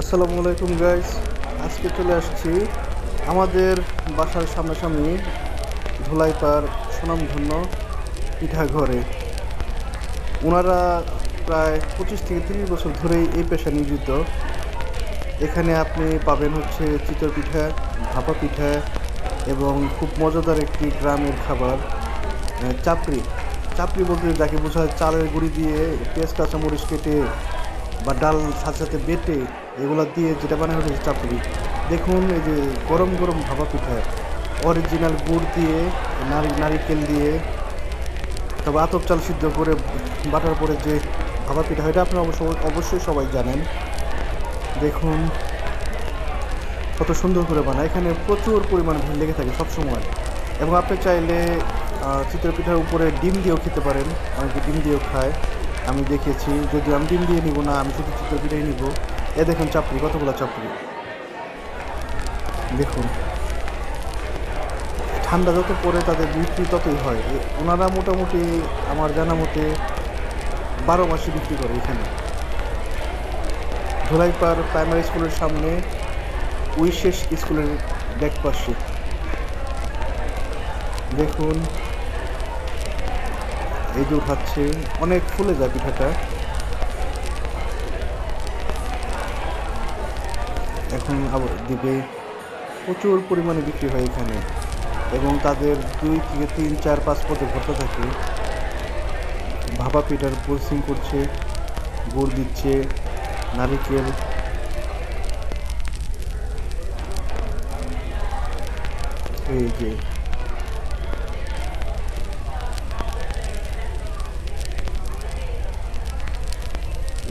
আসসালামু আলাইকুম গাইস আজকে চলে আসছি আমাদের বাসার সামনাসামনি ধুলাই ধুলাইপার সুনামধন্য পিঠাঘরে। ওনারা প্রায় পঁচিশ থেকে তিরিশ বছর ধরেই এই পেশা নিয়োজিত। এখানে আপনি পাবেন হচ্ছে চিতল পিঠা, ভাপা পিঠা এবং খুব মজাদার একটি গ্রামের খাবার চাপড়ি। চাপড়ি বলতে যাকে বোঝায়, চালের গুঁড়ি দিয়ে পেঁয়াজ, কাঁচামরিচ কেটে বা ডাল সাথে সাথে বেটে এগুলো দিয়ে যেটা বানানো হয়েছে চাপড়ি দেখুন এই যে গরম গরম ভাপা পিঠা। অরিজিনাল গুড় দিয়ে নারি নারিকেল দিয়ে তবে আতপ চাল সিদ্ধ করে বাটার পরে যে ভাপা পিঠা এটা আপনারা অবশ্য অবশ্যই সবাই জানেন। দেখুন কত সুন্দর করে বানায়। এখানে প্রচুর পরিমাণ ভিড় লেগে থাকে সবসময়। এবং আপনি চাইলে আহ, চিতল পিঠার উপরে ডিম দিয়েও খেতে পারেন। অনেকে ডিম দিয়েও খায় আমি দেখেছি যদি আমি ডিম দিয়ে নিব না আমি শুধু চিতল পিঠাই নিব। এ দেখুন চাপড়ি, কতগুলো চাপড়ি? দেখুন। ঠান্ডা যত পড়ে তাদের বিক্রি ততই হয়। ওনারা মোটামুটি আমার জানা মতে বারো মাসে বিক্রি করে এখানে। ধোলাইপাড় প্রাইমারি স্কুলের সামনে উইশেষ স্কুলের ব্যাক পাশে। দেখুন, এই যে উঠাচ্ছে, অনেক ফুলে যায় পিঠাটা। এখন আবার দিবে প্রচুর পরিমাণে বিক্রি হয় এখানে। এবং তাদের দুই থেকে তিন, চার, পাঁচ পদে ভর্তা থাকে। ভাপা পিঠার প্রসেসিং করছে, গুড় দিচ্ছে, নারিকেল। এই যে।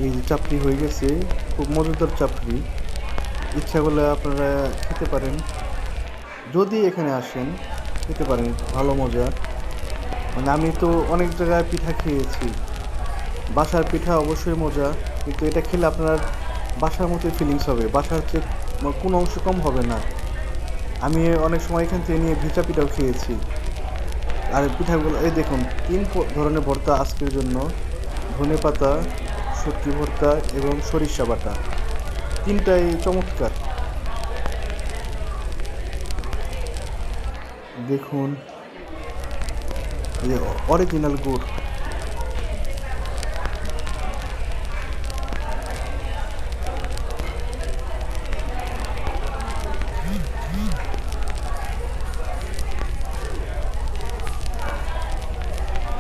এই চাপড়ি হয়ে গেছে, খুব মজাদার চাপড়ি ইচ্ছা করলে আপনারা খেতে পারেন। যদি এখানে আসেন, খেতে পারেন, ভালো মজা। মানে আমি তো অনেক জায়গায় পিঠা খেয়েছি। বাসার পিঠা অবশ্যই মজা, কিন্তু এটা খেলে আপনার বাসার মতোই ফিলিংস হবে। বাসার চেয়ে কোনো অংশ কম হবে না। আমি অনেক সময় এখান থেকে নিয়ে ভিজা পিঠাও খেয়েছি। আর পিঠাগুলো, এই দেখুন, তিন ধরনের ভর্তা আজকের জন্য। ধনে পাতা শুটকি ভর্তা এবং সরিষা বাটা। তিনটাই চমৎকার। দেখুন অরিজিনাল গুড়।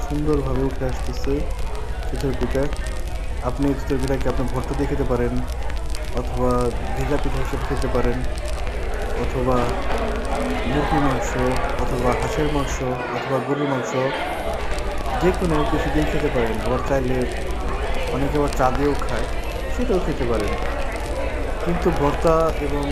সুন্দরভাবে উঠে আসতেছে। আপনি চিতল পিঠাকে আপনি ভর্তা দিয়ে খেতে পারেন? অথবা ভেজা পিঠা হিসেবে খেতে পারেন, অথবা মুরগির মাংস, অথবা হাঁসের মাংস, অথবা গরুর মাংস, যে কোনো কিছু দিয়ে খেতে পারেন। আবার চাইলে অনেকে আবার চা দিয়েও খায়, সেটাও খেতে পারেন। কিন্তু ভর্তা এবং